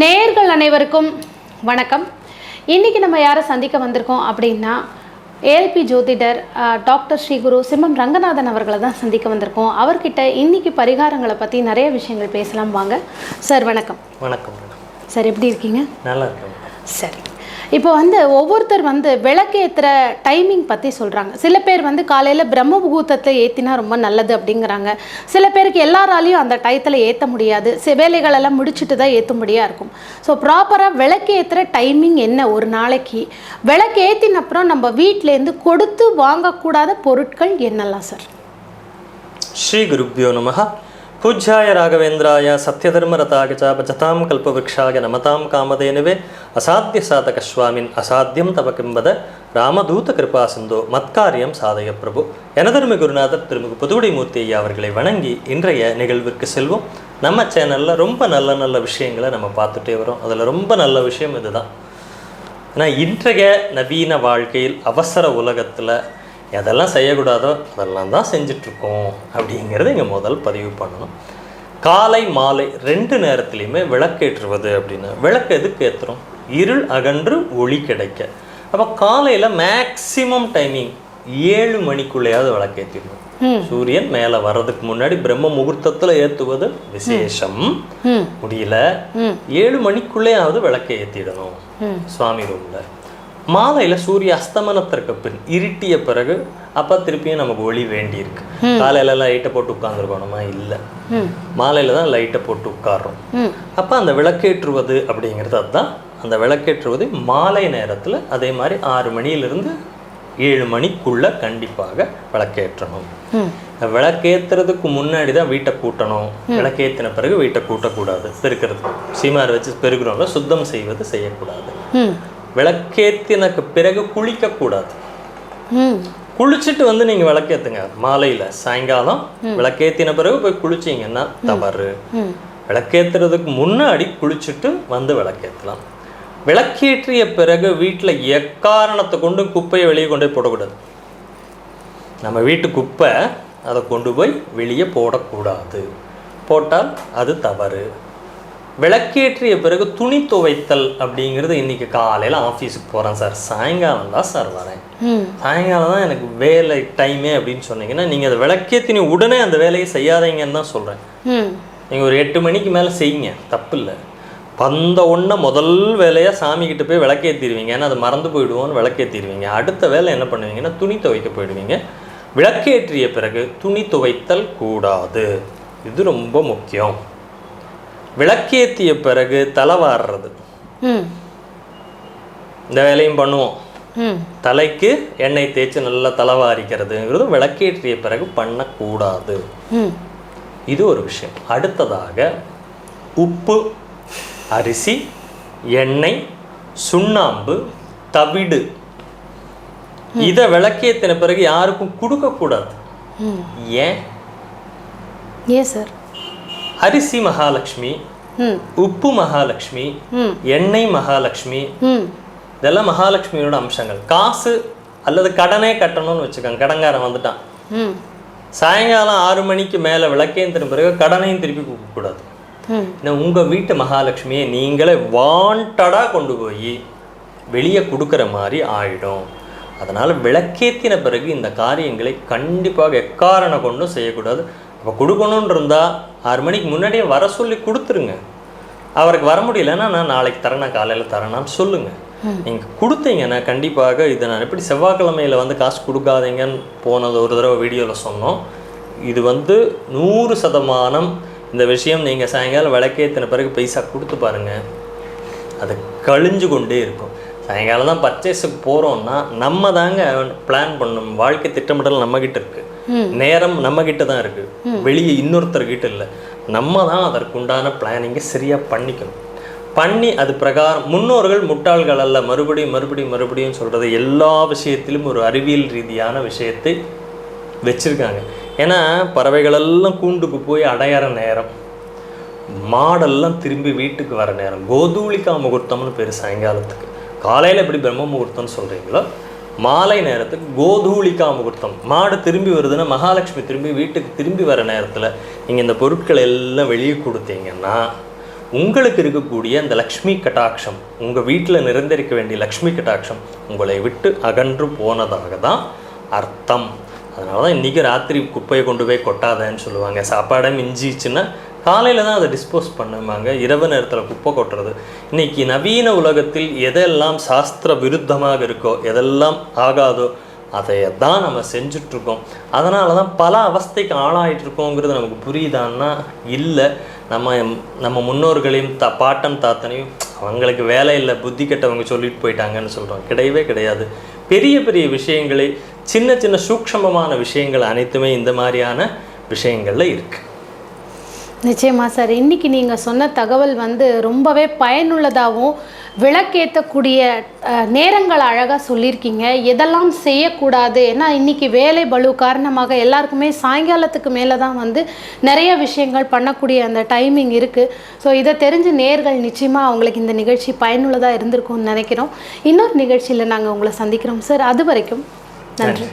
நேர்கள் அனைவருக்கும் வணக்கம். இன்னைக்கு நம்ம யாரை சந்திக்க வந்திருக்கோம் அப்படின்னா ஏஎல்பி ஜோதிடர் டாக்டர் ஸ்ரீகுரு சிம்மம் ரங்கநாதன் அவர்களை தான் சந்திக்க வந்திருக்கோம். அவர்கிட்ட இன்னைக்கு பரிகாரங்களை பற்றி நிறைய விஷயங்கள் பேசலாம் வாங்க. சார் வணக்கம். வணக்கம் சார் எப்படி இருக்கீங்க? நல்லா இருக்கேன் சரி. இப்போ வந்து ஒவ்வொருத்தர் வந்து விளக்கேற்றுற டைமிங் பற்றி சொல்கிறாங்க சில பேர் வந்து காலையில் பிரம்ம முகூர்த்தத்தை ஏற்றினா ரொம்ப நல்லது அப்படிங்கிறாங்க. சில பேருக்கு எல்லாராலையும் அந்த டயத்தில் ஏற்ற முடியாது. சி வேலைகளெல்லாம் முடிச்சுட்டு தான் ஏற்றும்படியாக இருக்கும். ஸோ ப்ராப்பராக விளக்கேற்றுற டைமிங் என்ன ஒரு நாளைக்கு? விளக்கு ஏற்றின அப்புறம் நம்ம வீட்டிலேருந்து கொடுத்து வாங்கக்கூடாத பொருட்கள் என்னெல்லாம் சார் ஸ்ரீ குருப்யோ நமகா பூஜ்யாய ராகவேந்திராய சத்யதர்மரதாக ச பஜதாம் கல்பவருஷாய நமதாம் காமதேனுவே அசாத்திய சாதக ஸ்வாமின் அசாத்தியம் தவ ராமதூத கிருபா சிந்தோ மத்காரியம் சாதய பிரபு எனதருமை குருநாதர் திருமிகு புதுவுடை மூர்த்தி ஐயா அவர்களை வணங்கி இன்றைய நிகழ்விற்கு செல்வோம் நம்ம சேனலில் ரொம்ப நல்ல நல்ல விஷயங்களை நம்ம பார்த்துட்டே வரோம் அதில் ரொம்ப நல்ல விஷயம் இதுதான் ஆனால் இன்றைய நவீன வாழ்க்கையில் அவசர உலகத்தில் எதெல்லாம் செய்யக்கூடாதோ அதெல்லாம் தான் செஞ்சிட்ருக்கோம் அப்படிங்கிறத இங்கே முதல் பதிவு பண்ணணும். காலை மாலை ரெண்டு நேரத்துலையுமே விளக்கேற்றுவது அப்படின்னு. விளக்கு எதுக்கு ஏற்றுறோம் இருள் அகன்று ஒளி கிடைக்க. அப்போ காலையில் மேக்சிமம் டைமிங் ஏழு மணிக்குள்ளேயாவது விளக்கேற்றிடணும் சூரியன் மேலே வர்றதுக்கு முன்னாடி பிரம்ம முகூர்த்தத்தில் ஏற்றுவது விசேஷம். முடியல. ஏழு மணிக்குள்ளேயாவது விளக்கை ஏற்றிடணும் சுவாமி ரூம்ல. மாலையில சூரிய அஸ்தமனத்திற்கு பின் இருட்டிய பிறகு அப்ப திருப்பியும் நமக்கு ஒளி வேண்டி இருக்கு காலையில லைட்டை போட்டு உட்காந்துருக்கணுமா இல்லை. மாலையில தான் லைட்டை போட்டு உட்கார்றோம். ம். அப்ப அந்த விளக்கேற்றுவது அப்படிங்கிறது அதுதான். அந்த விளக்கேற்றுவது மாலை நேரத்துல அதே மாதிரி ஆறு மணியிலிருந்து ஏழு மணிக்குள்ள கண்டிப்பாக விளக்கேற்றணும். விளக்கேத்துறதுக்கு முன்னாடி தான் வீட்டை கூட்டணும். விளக்கேத்தின பிறகு வீட்டை கூட்டக்கூடாது. பெருக்கிறது. சீமார் வச்சு பெருக்கிறோம்ல சுத்தம் செய்வது செய்யக்கூடாது. விளக்கேத்தினக்கு பிறகு குளிக்கக்கூடாது. குளிச்சுட்டு வந்து நீங்க விளக்கேத்துங்க. மாலையில சாயங்காலம் விளக்கேத்தின பிறகு போய் குளிச்சீங்கன்னா தவறு. விளக்கேத்துறதுக்கு முன்னாடி குளிச்சுட்டு வந்து விளக்கேற்றலாம் விளக்கேற்றிய பிறகு வீட்டில் எக்காரணத்தை கொண்டு குப்பையை வெளியே கொண்டு போய் போடக்கூடாது. நம்ம வீட்டு குப்பை அதை கொண்டு போய் வெளியே போடக்கூடாது. போட்டால் அது தவறு. விளக்கேற்றிய பிறகு துணி துவைத்தல் அப்படிங்கிறது இன்னைக்கு காலையில் ஆஃபீஸுக்கு போகிறேன் சார். சாயங்காலம் தான் சார் வரேன். சாயங்காலம் தான் எனக்கு வேலை டைமே அப்படின்னு சொன்னீங்கன்னா நீங்கள் அதை விளக்கேற்றினி உடனே அந்த வேலையை செய்யாதீங்கன்னு தான் சொல்கிறேன் நீங்கள் ஒரு எட்டு மணிக்கு மேலே செய்யுங்க. தப்பு இல்லை. வந்த உடனே முதல் வேலையாக சாமிக்கிட்ட போய் விளக்கேற்றிடுவீங்க ஏன்னா அது மறந்து போயிடுவோன்னு விளக்கேற்றிடுவீங்க அடுத்த வேலை என்ன பண்ணுவீங்கன்னா துணி துவைக்க போயிடுவீங்க. விளக்கேற்றிய பிறகு துணி துவைத்தல் கூடாது. இது ரொம்ப முக்கியம். விளக்கேற்றிய பிறகு தலை வாடுறது ம். இந்த வேலையும் பண்ணுவோம். தலைக்கு எண்ணெய் தேய்ச்சி நல்லா தலைவாரிக்கிறதுங்கிறது விளக்கேற்றிய பிறகு பண்ணக்கூடாது. இது ஒரு விஷயம். அடுத்ததாக உப்பு அரிசி எண்ணெய் சுண்ணாம்பு தவிடு. இதை விளக்கேத்தின பிறகு யாருக்கும் கொடுக்கக்கூடாது. ஏன்? ஏன் சார்? அரிசி மகாலட்சுமி உப்பு மகாலட்சுமி எண்ணெய் மகாலட்சுமி இதெல்லாம் மகாலட்சுமியோட அம்சங்கள். காசு அல்லது கடனே கட்டணும்னு வச்சுக்கோங்க. கடன்காரன் வந்துட்டான். சாயங்காலம் ஆறு மணிக்கு மேலே விளக்கேந்தின பிறகு கடனையும் திருப்பி இன்னும் உங்கள் வீட்டு மகாலட்சுமியை நீங்களே வாண்டடாக கொண்டு போய் வெளியே கொடுக்குற மாதிரி ஆயிடும். அதனால் விளக்கேத்தின பிறகு இந்த காரியங்களை கண்டிப்பாக எக்காரண கொண்டும் செய்யக்கூடாது. அப்போ கொடுக்கணுன்னு இருந்தால் ஆறு மணிக்கு முன்னாடியே வர சொல்லி கொடுத்துருங்க. அவருக்கு வர முடியலன்னா நான் நாளைக்கு தரேன் காலையில் தரேனான்னு சொல்லுங்கள் நீங்கள் கொடுத்தீங்கன்னா கண்டிப்பாக இதை நான் எப்படி செவ்வாய்க்கிழமையில் வந்து காசு கொடுக்காதீங்கன்னு போனது ஒரு தடவை வீடியோவில் சொன்னோம். இது வந்து நூறு சதமானம் இந்த விஷயம் நீங்கள் சாயங்காலம் விளக்கேற்றின பிறகு பைசா கொடுத்து பாருங்கள் அது கழிஞ்சு கொண்டே இருக்கும். சாயங்காலம் தான் பர்ச்சேஸுக்கு போகிறோம்னா நம்ம தாங்க பிளான் பண்ணணும் வாழ்க்கை திட்டமிடல் நம்மக்கிட்ட இருக்குது நேரம் நம்மக்கிட்ட தான் இருக்குது வெளியே இன்னொருத்தர்கிட்ட இல்லை. நம்ம தான் அதற்குண்டான பிளானிங்கை சரியாக பண்ணிக்கணும். பண்ணி அது பிரகாரம் முன்னோர்கள் முட்டாள்கள் அல்ல. மறுபடியும் மறுபடியும் மறுபடியும் சொல்கிறது எல்லா விஷயத்திலும் ஒரு அறிவியல் ரீதியான விஷயத்தை வச்சுருக்காங்க. ஏன்னா பறவைகளெல்லாம் கூண்டுக்கு போய் அடையிற நேரம். மாடெல்லாம் திரும்பி வீட்டுக்கு வர நேரம். கோதூளிகா முகூர்த்தம்னு பேர் சாயங்காலத்துக்கு. காலையில் எப்படி பிரம்ம முகூர்த்தம்னு சொல்கிறீங்களோ மாலை நேரத்துக்கு கோதூளிகா முகூர்த்தம். மாடு திரும்பி வருதுன்னா மகாலட்சுமி திரும்பி வீட்டுக்கு திரும்பி வர நேரத்தில் நீங்கள் இந்த பொருட்களை எல்லாம் வெளியே கொடுத்தீங்கன்னா உங்களுக்கு இருக்கக்கூடிய அந்த லக்ஷ்மி கட்டாட்சம் உங்கள் வீட்டில் நிறைந்திருக்க வேண்டிய லக்ஷ்மி கட்டாட்சம் உங்களை விட்டு அகன்று போனதாக தான் அர்த்தம். அதனால தான் இன்றைக்கி ராத்திரி குப்பையை கொண்டு போய் கொட்டாதேன்னு சொல்லுவாங்க. சாப்பாடை மிஞ்சிச்சுன்னா காலையில் தான் அதை டிஸ்போஸ் பண்ணுவாங்க இரவு நேரத்தில் குப்பை கொட்டுறது. இன்னைக்கு நவீன உலகத்தில் எதெல்லாம் சாஸ்திர விருத்தமாக இருக்கோ எதெல்லாம் ஆகாதோ அதை தான் நம்ம செஞ்சுட்ருக்கோம். அதனால தான் பல அவஸ்தைக்கு ஆளாயிட்ருக்கோங்கிறது நமக்கு புரியுதான்னா இல்லை. நம்ம நம்ம முன்னோர்களையும் த பாட்டன் தாத்தனையும் அவங்களுக்கு வேலை இல்லை புத்தி கெட்டவங்க சொல்லிட்டு போயிட்டாங்கன்னு சொல்கிறோம் கிடையவே கிடையாது. பெரிய பெரிய விஷயங்களை சின்ன சின்ன சூக்ஷமமான விஷயங்கள் அனைத்துமே இந்த மாதிரியான விஷயங்களில் இருக்குது நிச்சயமாக சார். இன்றைக்கி நீங்கள் சொன்ன தகவல் வந்து ரொம்பவே பயனுள்ளதாகவும் விளக்கேற்றக்கூடிய நேரங்களை நேரங்கள் அழகாக சொல்லியிருக்கீங்க. எதெல்லாம் செய்யக்கூடாது? ஏன்னா இன்றைக்கி வேலை பலு காரணமாக எல்லாருக்குமே சாயங்காலத்துக்கு மேலே தான் வந்து நிறைய விஷயங்கள் பண்ணக்கூடிய அந்த டைமிங் இருக்குது ஸோ இதை தெரிஞ்ச நேர்கள் நிச்சயமாக அவங்களுக்கு இந்த நிகழ்ச்சி பயனுள்ளதாக இருந்திருக்கும்னு நினைக்கிறோம். இன்னொரு நிகழ்ச்சியில் நாங்கள் உங்களை சந்திக்கிறோம் சார். அது வரைக்கும் நன்றி.